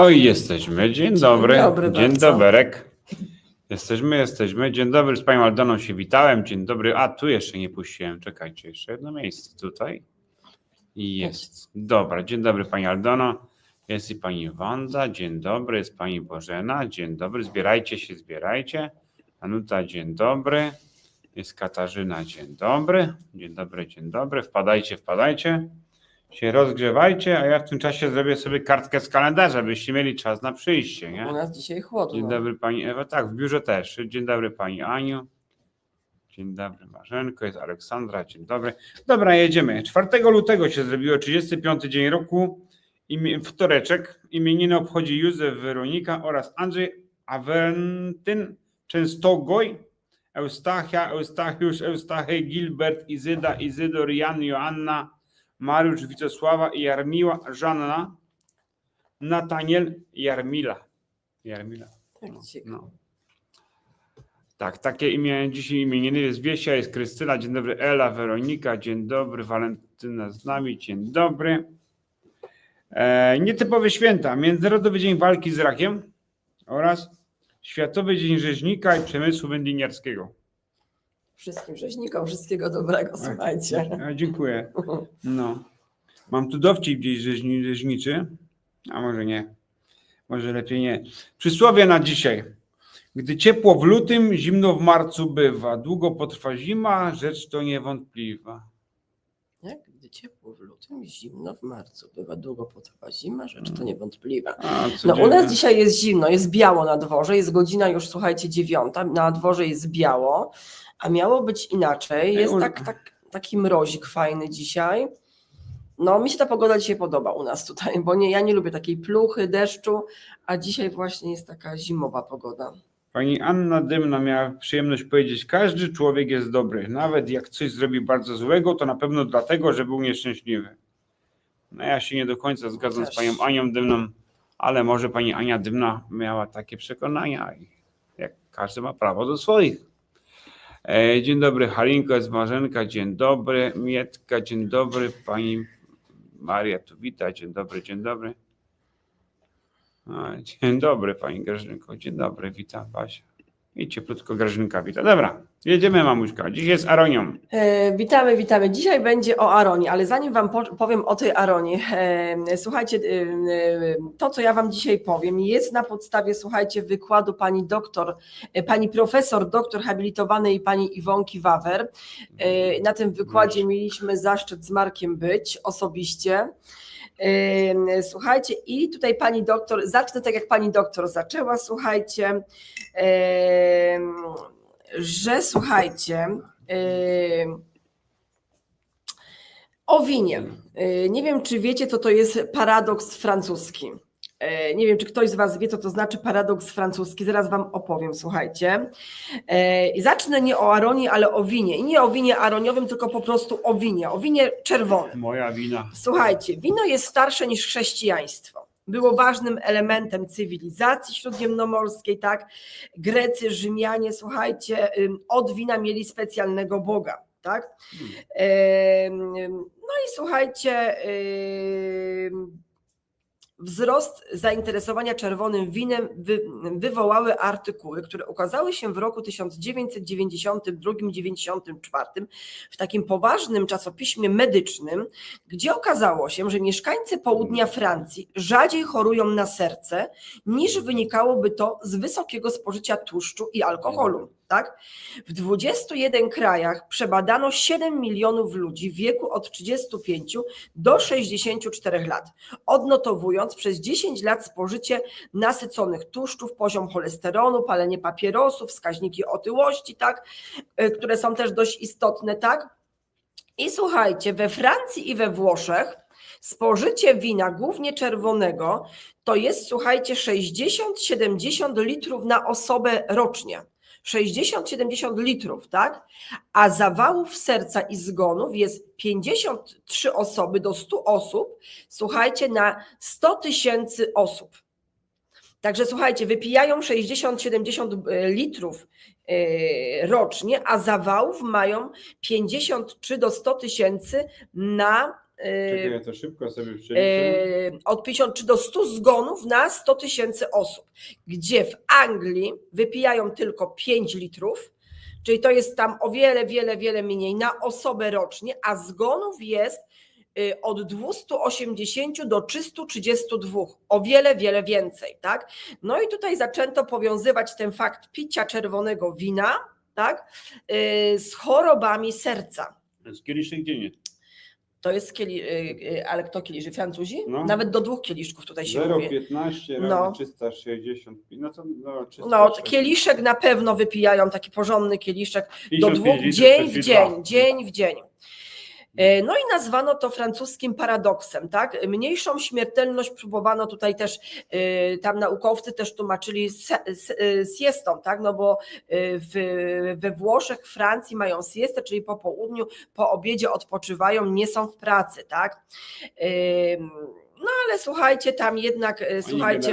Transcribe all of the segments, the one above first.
Oj, jesteśmy. Dzień dobry. dobry Dzień bardzo. doberek. Jesteśmy, jesteśmy. Dzień dobry, z panią Aldoną się witałem. Dzień dobry. A, tu jeszcze nie puściłem. Czekajcie, jeszcze jedno miejsce tutaj. Jest. Dobra, dzień dobry pani Aldono. Jest i pani Wanda. Dzień dobry, jest pani Bożena. Dzień dobry. Zbierajcie się, zbierajcie. Anuta, dzień dobry. Jest Katarzyna, dzień dobry. Dzień dobry, dzień dobry. Wpadajcie, wpadajcie. Się rozgrzewajcie, a ja w tym czasie zrobię sobie kartkę z kalendarza, byście mieli czas na przyjście, nie? U nas dzisiaj chłodno. Dzień dobry pani Ewa. Tak, w biurze też. Dzień dobry pani Aniu. Dzień dobry Marzenko, jest Aleksandra. Dzień dobry. Dobra, jedziemy. 4 lutego się zrobiło 35 dzień roku. Imie, wtoreczek. Imieniny obchodzi Józef Weronika oraz Andrzej Awentyn Częstogoj. Eustachia, Eustachiusz, Eustachy, Gilbert, Izyda, Izydor, Jan, Joanna, Mariusz, Witosława i Jarmiła, Żanna, Nataniel, Jarmila. Jarmila. Tak, No, no. Tak, takie imię, dzisiaj imieniny jest Wiesia, jest Krystyna, dzień dobry, Ela, Weronika, dzień dobry, Walentyna z nami, dzień dobry. E, nietypowe święta, Międzynarodowy Dzień Walki z Rakiem oraz Światowy Dzień Rzeźnika i Przemysłu Wędliniarskiego. Wszystkim rzeźnikom wszystkiego dobrego, słuchajcie. E, dziękuję. No. Mam tu dowcip gdzieś rzeźni, rzeźniczy, a może nie. Może lepiej nie. Przysłowie na dzisiaj. Gdy ciepło w lutym, zimno w marcu bywa. Długo potrwa zima, rzecz to niewątpliwa. Jak gdy ciepło w lutym, zimno w marcu. Bywa długo potrwa zima, rzecz to Mm. niewątpliwa. A, No u nas dzisiaj jest zimno, jest biało na dworze, jest godzina już, słuchajcie, dziewiąta, na dworze jest biało, a miało być inaczej. Jest tak, tak, taki mrozik fajny dzisiaj. No, mi się ta pogoda dzisiaj podoba u nas tutaj, bo nie, ja nie lubię takiej pluchy, deszczu, a dzisiaj właśnie jest taka zimowa pogoda. Pani Anna Dymna miała przyjemność powiedzieć, każdy człowiek jest dobry. Nawet jak coś zrobi bardzo złego, to na pewno dlatego, że był nieszczęśliwy. No ja się nie do końca zgadzam z Też. panią Anią Dymną, ale może pani Ania Dymna miała takie przekonania jak każdy ma prawo do swoich. E, Dzień dobry, Halinko, jest Marzenka, dzień dobry, Mietka, dzień dobry, pani Maria tu wita, dzień dobry, dzień dobry. Dzień dobry, pani Grażynko. Dzień dobry, witam Basia. I cieplutko Grażynka wita. Dobra, jedziemy mamuśka. Dziś jest Aronią. E, witamy, witamy. Dzisiaj będzie o Aronie, ale zanim Wam po, powiem o tej Aronie, e, słuchajcie, e, e, to co ja Wam dzisiaj powiem jest na podstawie, słuchajcie, wykładu pani doktor, e, pani profesor, doktor habilitowanej pani Iwonki Wawer. E, na tym wykładzie mieliśmy zaszczyt z Markiem być osobiście. Słuchajcie, i tutaj pani doktor, zacznę tak jak pani doktor zaczęła, słuchajcie, że słuchajcie, o winie. E, Nie wiem, czy wiecie, co to jest paradoks francuski. E, Nie wiem, czy ktoś z Was wie, co to znaczy paradoks francuski. Zaraz Wam opowiem, słuchajcie. E, I zacznę nie o Aronii, ale o winie. I nie o winie aroniowym, tylko po prostu o winie, o winie czerwonym. Moja wina. Słuchajcie, wino jest starsze niż chrześcijaństwo. Było ważnym elementem cywilizacji śródziemnomorskiej, tak? Grecy, Rzymianie, słuchajcie, od wina mieli specjalnego boga, tak? Hmm. Ym, No i słuchajcie, wzrost zainteresowania czerwonym winem wy, wywołały artykuły, które ukazały się w roku 1992-94 w takim poważnym czasopiśmie medycznym, gdzie okazało się, że mieszkańcy południa Francji rzadziej chorują na serce, niż wynikałoby to z wysokiego spożycia tłuszczu i alkoholu. Tak? W 21 krajach przebadano 7 milionów ludzi w wieku od 35 do 64 lat, odnotowując przez 10 lat spożycie nasyconych tłuszczów, poziom cholesterolu, palenie papierosów, wskaźniki otyłości, tak? y, które są też dość istotne, tak? I słuchajcie, we Francji i we Włoszech spożycie wina, głównie czerwonego, to jest, słuchajcie, 60-70 litrów na osobę rocznie. 60-70 litrów, tak? A zawałów serca i zgonów jest 53 osoby do 100 osób, słuchajcie, na 100 tysięcy osób. Także słuchajcie, wypijają 60-70 litrów e, rocznie, a zawałów mają 53 do 100 tysięcy na Czekaj, ja to szybko sobie przeliczę. e, od 50 czy do 100 zgonów na 100 tysięcy osób, gdzie w Anglii wypijają tylko 5 litrów, czyli to jest tam o wiele, wiele, wiele mniej na osobę rocznie, a zgonów jest y, od 280 do 332, o wiele, wiele więcej, tak? No i tutaj zaczęto powiązywać ten fakt picia czerwonego wina, tak, y, z chorobami serca. Z kieliszek dziennie. To jest kieli, y, y, ale kto kieliszy? Francuzi? No. Nawet do dwóch kieliszków tutaj się mówi. 0,15 No. razy 360. No to no, 360. No, kieliszek na pewno wypijają, taki porządny kieliszek do 55 dwóch, litrów, dzień to w dzień, dzień w dzień. E, No i nazwano to francuskim paradoksem, tak? Mniejszą śmiertelność próbowano tutaj też, e, tam naukowcy też tłumaczyli e, siestą, tak? No bo w, we Włoszech, Francji mają siestę, czyli po południu, po obiedzie odpoczywają, nie są w pracy, tak? No ale słuchajcie, tam jednak, e, Oni słuchajcie.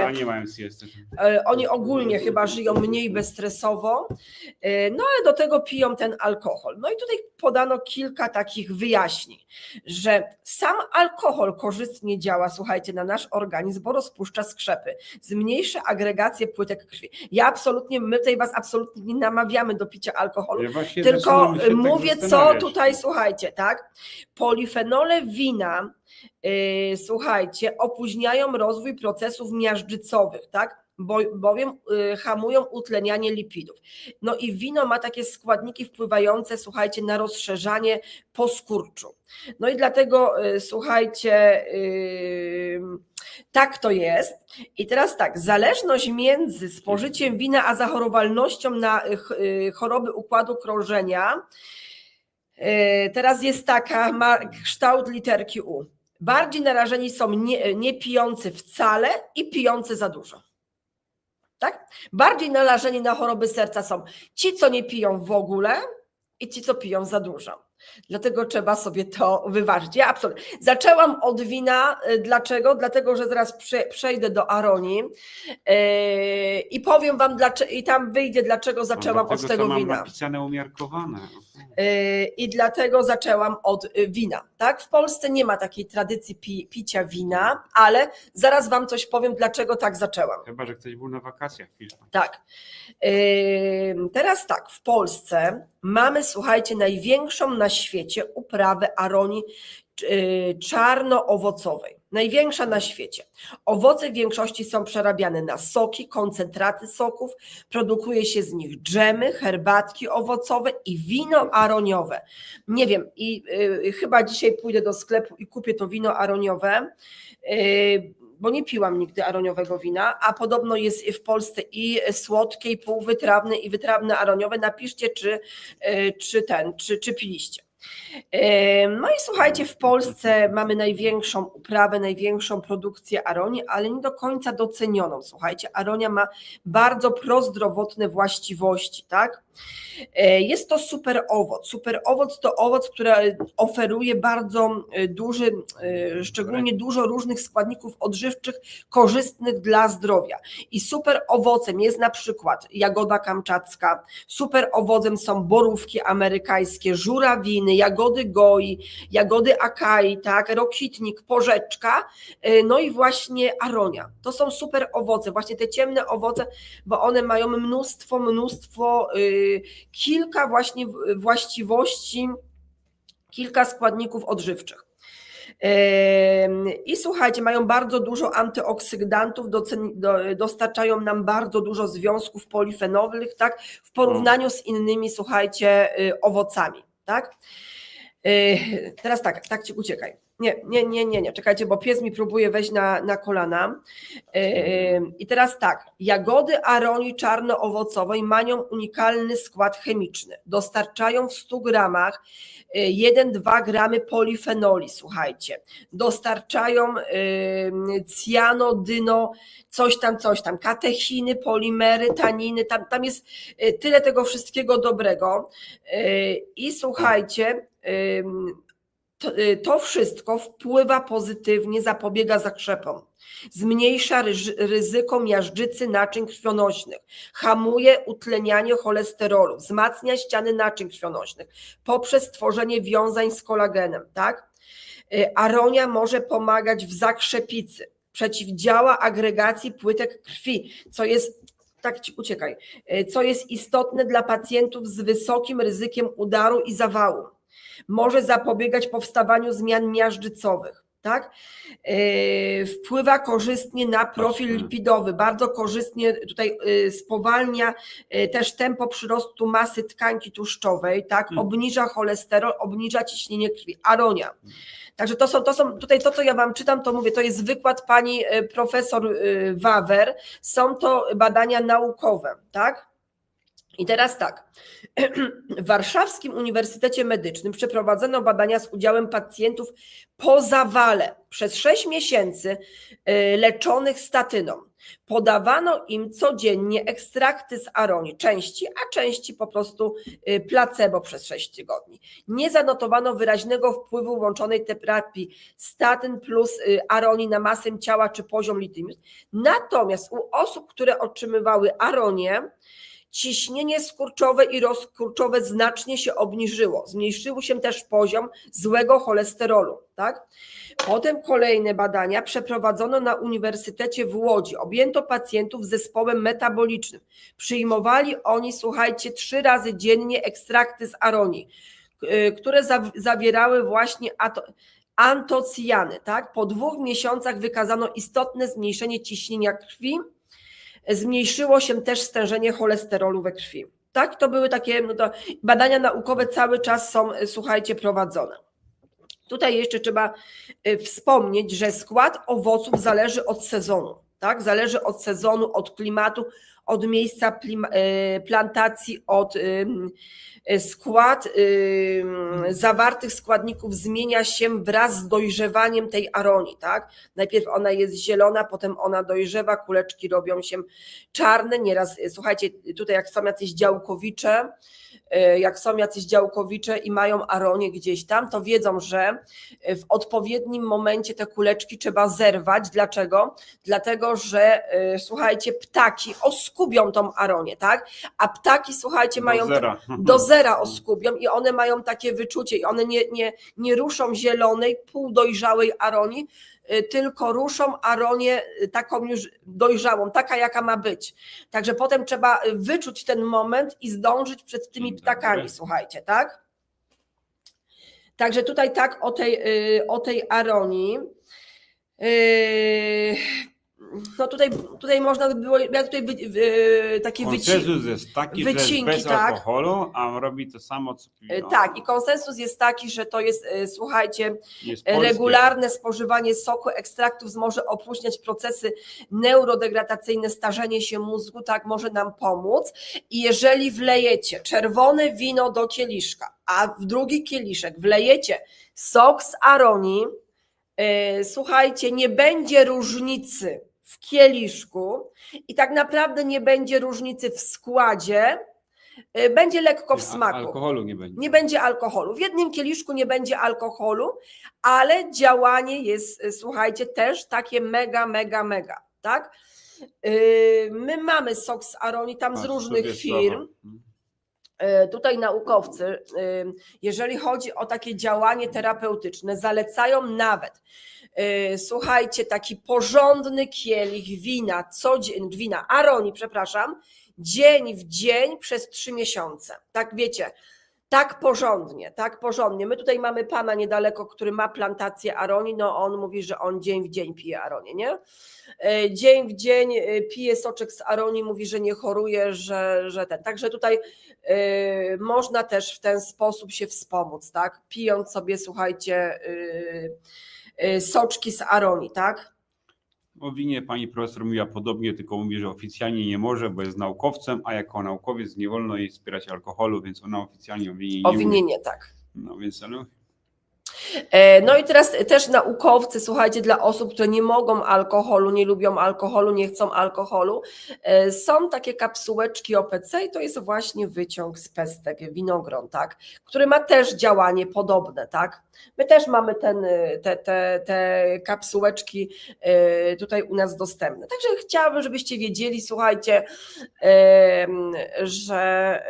E, Oni ogólnie chyba żyją mniej bezstresowo, e, no ale do tego piją ten alkohol. No i tutaj podano kilka takich wyjaśnień, że sam alkohol korzystnie działa, słuchajcie, na nasz organizm, bo rozpuszcza skrzepy, zmniejsza agregację płytek krwi. Ja absolutnie, my tutaj was absolutnie nie namawiamy do picia alkoholu, Ja tylko się tak mówię, co tutaj, słuchajcie, tak? Polifenole wina, słuchajcie, opóźniają rozwój procesów miażdżycowych, tak? Bo, bowiem yy, hamują utlenianie lipidów. No i wino ma takie składniki wpływające, słuchajcie, na rozszerzanie poskurczu. No i dlatego, yy, słuchajcie, tak to jest. I teraz tak, zależność między spożyciem wina a zachorowalnością na y, ch- y, choroby układu krążenia y, teraz jest taka, ma kształt literki U. Bardziej narażeni są nie, nie pijący wcale i pijący za dużo. Tak? Bardziej narażeni na choroby serca są ci, co nie piją w ogóle i ci, co piją za dużo. Dlatego trzeba sobie to wyważyć. Ja absolutnie. Zaczęłam od wina. Dlaczego? Dlatego, że zaraz prze, przejdę do Aronii yy, i powiem Wam, dlaczego, i tam wyjdzie, dlaczego zaczęłam Dlatego od tego mam wina. napisane umiarkowane. Yy, I dlatego zaczęłam od y, wina. Tak? W Polsce nie ma takiej tradycji pi, picia wina, ale zaraz Wam coś powiem, dlaczego tak zaczęłam. Chyba, że ktoś był na wakacjach w Hiszpanii. Tak. Ym, Teraz tak, w Polsce mamy, słuchajcie, największą na świecie uprawę aronii y, czarno-owocowej. Największa na świecie. Owoce w większości są przerabiane na soki, koncentraty soków, produkuje się z nich dżemy, herbatki owocowe i wino aroniowe. Nie wiem, i y, chyba dzisiaj pójdę do sklepu i kupię to wino aroniowe. y, bo nie piłam nigdy aroniowego wina, a podobno jest w Polsce i słodkie, i półwytrawne, i wytrawne aroniowe. Napiszcie, czy, y, czy ten, czy, czy piliście. No i słuchajcie, w Polsce mamy największą uprawę, największą produkcję aronii, ale nie do końca docenioną. Słuchajcie, aronia ma bardzo prozdrowotne właściwości, tak? Y, Jest to super owoc. Super owoc to owoc, który oferuje bardzo y, duży, y, szczególnie dużo różnych składników odżywczych korzystnych dla zdrowia. I super owocem jest na przykład jagoda kamczacka, super owocem są borówki amerykańskie, żurawiny, jagody goi, jagody akai, tak, rokitnik, porzeczka, y, no i właśnie aronia. To są super owoce, właśnie te ciemne owoce, bo one mają mnóstwo, mnóstwo, y, kilka właśnie właściwości, kilka składników odżywczych. Ym, I słuchajcie, mają bardzo dużo antyoksydantów, dostarczają nam bardzo dużo związków polifenowych, tak, w porównaniu z innymi, słuchajcie, y, owocami, tak. Y, Teraz tak, tak ci uciekaj. Nie, nie, nie, nie, nie, czekajcie, bo pies mi próbuje wejść na, na kolana. Yy, I teraz tak, jagody aronii czarnoowocowej mają unikalny skład chemiczny. Dostarczają w 100 gramach yy, 1-2 gramy polifenoli, słuchajcie. Dostarczają yy, cyanodyno, coś tam, coś tam, katechiny, polimery, taniny, tam, tam jest yy, tyle tego wszystkiego dobrego. Yy, I słuchajcie, ym, to, y, to wszystko wpływa pozytywnie, zapobiega zakrzepom, zmniejsza ryzyko miażdżycy naczyń krwionośnych, hamuje utlenianie cholesterolu, wzmacnia ściany naczyń krwionośnych poprzez tworzenie wiązań z kolagenem, tak? Y, Aronia może pomagać w zakrzepicy, przeciwdziała agregacji płytek krwi, co jest, tak ci uciekaj, y, co jest istotne dla pacjentów z wysokim ryzykiem udaru i zawału. Może zapobiegać powstawaniu zmian miażdżycowych. Tak? Yy, Wpływa korzystnie na profil lipidowy, bardzo korzystnie tutaj yy, spowalnia yy, też tempo przyrostu masy tkanki tłuszczowej, tak? Hmm. obniża cholesterol, obniża ciśnienie krwi, aronia. Także to są, to są tutaj to, co ja Wam czytam, to mówię, to jest wykład pani profesor Wawer, są to badania naukowe, tak? I teraz tak. W Warszawskim Uniwersytecie Medycznym przeprowadzono badania z udziałem pacjentów po zawale przez 6 miesięcy y, leczonych statyną. Podawano im codziennie ekstrakty z aronii, części, a części po prostu y, placebo przez 6 tygodni. Nie zanotowano wyraźnego wpływu łączonej terapii statyn plus y, aronii na masę ciała czy poziom litymius. Natomiast u osób, które otrzymywały aronię, ciśnienie skurczowe i rozkurczowe znacznie się obniżyło. Zmniejszył się też poziom złego cholesterolu. Tak? Potem kolejne badania przeprowadzono na Uniwersytecie w Łodzi. Objęto pacjentów zespołem metabolicznym. Przyjmowali oni, słuchajcie, trzy razy dziennie ekstrakty z aronii, y, które zaw- zawierały właśnie antocjany. Tak? Po dwóch miesiącach wykazano istotne zmniejszenie ciśnienia krwi, zmniejszyło się też stężenie cholesterolu we krwi. Tak, to były takie no to badania naukowe cały czas są, słuchajcie, prowadzone. Tutaj jeszcze trzeba y, wspomnieć, że skład owoców zależy od sezonu, tak? Zależy od sezonu, od klimatu, od miejsca y, plantacji, od y, skład zawartych składników zmienia się wraz z dojrzewaniem tej aronii, tak? Najpierw ona jest zielona, potem ona dojrzewa, kuleczki robią się czarne, nieraz, y, słuchajcie, tutaj jak są jacyś działkowicze, jak są jacyś działkowicze i mają aronię gdzieś tam, to wiedzą, że w odpowiednim momencie te kuleczki trzeba zerwać. Dlaczego? Dlatego, że y, słuchajcie, ptaki oskubią tą aronię, tak? A ptaki, słuchajcie, mają Do zera. do zera oskubią i one mają takie wyczucie i one nie, nie, nie ruszą zielonej, półdojrzałej aronii, y, tylko ruszą aronię y, taką już dojrzałą, taka jaka ma być. Także potem trzeba y, wyczuć ten moment i zdążyć przed tymi ptakami, słuchajcie, tak? Także tutaj tak o tej, y, o tej aronii. No tutaj, tutaj można by było, ja tutaj wy, wy, takie wycinki. Konsensus jest taki, że wycinki, jest bez tak. alkoholu, a robi to samo, co piwo. Tak, i konsensus jest taki, że to jest, y, słuchajcie, Jest polskie. regularne spożywanie soku, ekstraktów może opóźniać procesy neurodegradacyjne, starzenie się mózgu, tak może nam pomóc. I jeżeli wlejecie czerwone wino do kieliszka, a w drugi kieliszek wlejecie sok z aronii, słuchajcie, nie będzie różnicy w kieliszku i tak naprawdę nie będzie różnicy w składzie, y, będzie lekko w smaku. Alkoholu nie będzie. Nie będzie alkoholu. W jednym kieliszku nie będzie alkoholu, ale działanie jest, y, słuchajcie, też takie mega, mega, mega, tak? Yy, My mamy sok z aronii tam z Patrz różnych sobie firm. słowo. E, Tutaj naukowcy, y, jeżeli chodzi o takie działanie terapeutyczne, zalecają nawet, y, słuchajcie, taki porządny kielich wina, codzien, wina, aronii, przepraszam, dzień w dzień przez trzy miesiące. Tak wiecie, tak porządnie, tak porządnie. My tutaj mamy pana niedaleko, który ma plantację aronii, no on mówi, że on dzień w dzień pije aronię, nie? E, Dzień w dzień e, pije soczek z aronii, mówi, że nie choruje, że, że ten. Także tutaj e, można też w ten sposób się wspomóc, tak? Pijąc sobie, słuchajcie, soczki z aronii, tak? O winie pani profesor mówiła podobnie, tylko mówi, że oficjalnie nie może, bo jest naukowcem, a jako naukowiec nie wolno jej wspierać alkoholu, więc ona oficjalnie o winie nie O mówi. winie nie tak. No więc ale No i teraz też naukowcy, słuchajcie, dla osób, które nie mogą alkoholu, nie lubią alkoholu, nie chcą alkoholu, e, są takie kapsułeczki OPC i to jest właśnie wyciąg z pestek, winogron, tak, który ma też działanie podobne, tak. My też mamy ten, e, te, te, te kapsułeczki e, tutaj u nas dostępne. Także chciałabym, żebyście wiedzieli, słuchajcie, że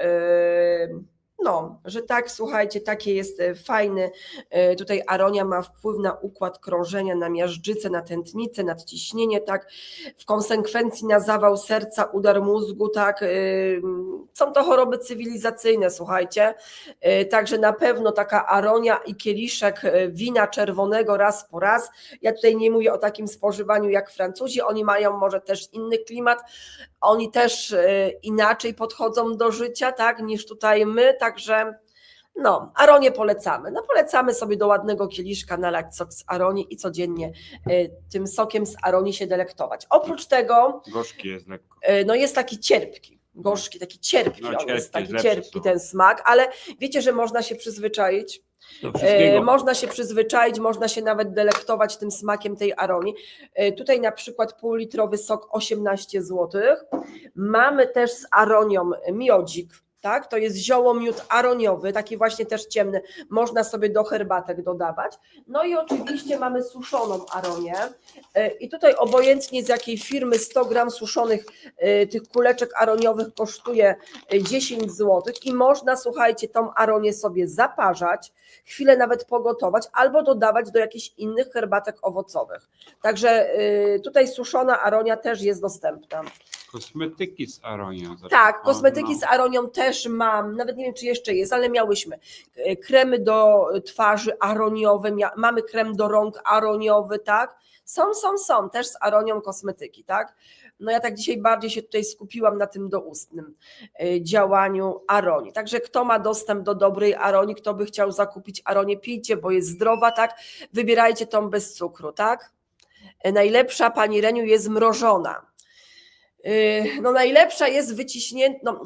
No, że tak, słuchajcie, takie jest e, fajny. e, Tutaj aronia ma wpływ na układ krążenia, na miażdżycę, na tętnicę, nadciśnienie, tak. W konsekwencji na zawał serca, udar mózgu, tak. e, Są to choroby cywilizacyjne, słuchajcie. Także na pewno taka aronia i kieliszek wina czerwonego raz po raz. Ja tutaj nie mówię o takim spożywaniu jak Francuzi, oni mają może też inny klimat, oni też inaczej podchodzą do życia, tak, niż tutaj my, także no, Aronię polecamy. No polecamy sobie do ładnego kieliszka nalać sok z Aronii i codziennie e, tym sokiem z Aronii się delektować. Oprócz tego Gorzki jest lekko. e, no jest taki cierpki, gorzki, taki cierpki, No, on cierpki jest taki cierpki ten smak, ale wiecie, że można się przyzwyczaić. E. Można się przyzwyczaić, można się nawet delektować tym smakiem tej aronii. E, Tutaj na przykład półlitrowy sok 18 zł. Mamy też z aronią miodzik. Tak, to jest zioło miód aroniowy, taki właśnie też ciemny, można sobie do herbatek dodawać. No i oczywiście mamy suszoną aronię. E, I tutaj obojętnie z jakiej firmy 100 gram suszonych e, tych kuleczek aroniowych kosztuje e, 10 zł i można, słuchajcie, tą aronię sobie zaparzać, chwilę nawet pogotować albo dodawać do jakichś innych herbatek owocowych. Także tutaj suszona aronia też jest dostępna. Kosmetyki z Aronią. Tak, kosmetyki no. z aronią też mam, nawet nie wiem czy jeszcze jest, ale miałyśmy Y, kremy do twarzy aroniowe, mamy krem do rąk aroniowy, tak? Są, są, są też z aronią kosmetyki, tak? No ja tak dzisiaj bardziej się tutaj skupiłam na tym doustnym y, działaniu aronii. Także kto ma dostęp do dobrej aronii, kto by chciał zakupić aronię, pijcie, bo jest zdrowa, tak? Wybierajcie tą bez cukru, tak? Y, Najlepsza pani Reniu jest mrożona. Yy, No najlepsza jest wyciśnięta, no,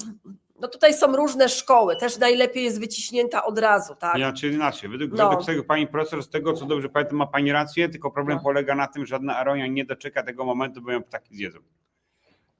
no tutaj są różne szkoły, też najlepiej jest wyciśnięta od razu, tak? Inaczej, inaczej. Według, No. według tego pani profesor, z tego co dobrze pamiętam, ma pani rację, tylko problem No. polega na tym, że żadna aronia nie doczeka tego momentu, bo ją ptaki zjedzą.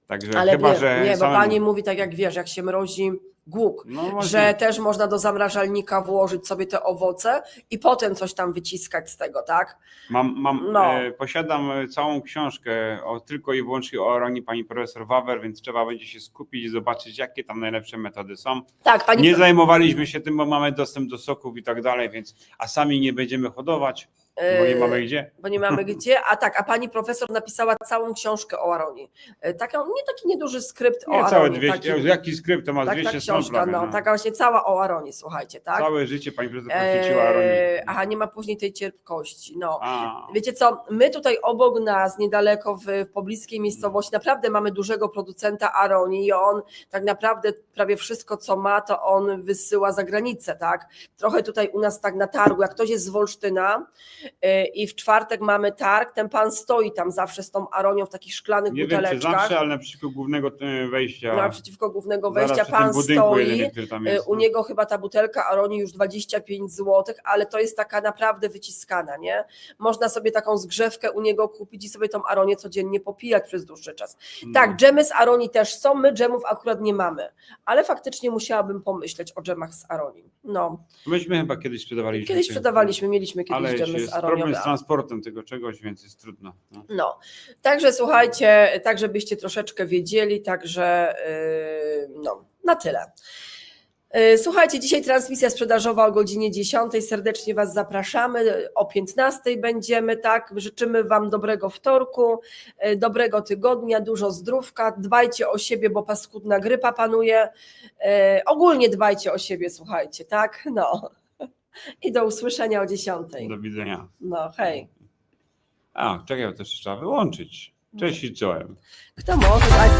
Także Ale chyba, nie, że. nie, bo pani mówi tak jak wiesz, jak się mrozi głuk, No że też można do zamrażalnika włożyć sobie te owoce i potem coś tam wyciskać z tego, tak? Mam, mam, No. e, posiadam e, całą książkę o, tylko i wyłącznie o aronii pani profesor Wawer, więc trzeba będzie się skupić i zobaczyć, jakie tam najlepsze metody są. Tak, pani Nie zajmowaliśmy się tym, bo mamy dostęp do soków i tak dalej, więc a sami nie będziemy hodować, bo nie Yy, mamy gdzie. bo nie mamy gdzie, a tak, a pani profesor napisała całą książkę o Aronii. Yy, Taką, nie taki nieduży skrypt o Nie Aronii. całe 200, taki, jaki skrypt to ma tak, ta 200 stron książka, prawie, no, no. taka właśnie cała o Aronii, słuchajcie, tak? Całe życie pani profesor poświęciła Eee, aronii. aha, nie ma później tej cierpkości. No. A, Wiecie co, my tutaj obok nas, niedaleko w, w pobliskiej miejscowości, naprawdę mamy dużego producenta aronii i on tak naprawdę prawie wszystko, co ma, to on wysyła za granicę, tak? Trochę tutaj u nas tak na targu, jak ktoś jest z Wolsztyna i w czwartek mamy targ, ten pan stoi tam zawsze z tą aronią w takich szklanych nie wiem czy buteleczkach. zawsze, ale naprzeciwko głównego e, wejścia. Naprzeciwko głównego wejścia pan stoi. jest, U no. niego chyba ta butelka Aronii już 25 zł, ale to jest taka naprawdę wyciskana, nie? Można sobie taką zgrzewkę u niego kupić i sobie tą Aronię codziennie popijać przez dłuższy czas. No. Tak, dżemy z Aronii też są, my dżemów akurat nie mamy, ale faktycznie musiałabym pomyśleć o dżemach z Aronii. No, Myśmy chyba kiedyś sprzedawaliśmy. kiedyś sprzedawaliśmy, mieliśmy kiedyś dżemy z Aronią. problem z transportem tego czegoś, więc jest trudno. No. No, także słuchajcie, tak żebyście troszeczkę wiedzieli, także yy, no, na tyle. Yy, Słuchajcie, dzisiaj transmisja sprzedażowa o godzinie 10. Serdecznie Was zapraszamy. O 15 będziemy, tak? Życzymy Wam dobrego wtorku, yy, dobrego tygodnia, dużo zdrówka. Dbajcie o siebie, bo paskudna grypa panuje. Ogólnie dbajcie o siebie, słuchajcie, tak? No. I do usłyszenia o 10. Do widzenia. No, hej. A, czekaj, to jeszcze trzeba wyłączyć. Cześć i czołem. Kto może? Daj-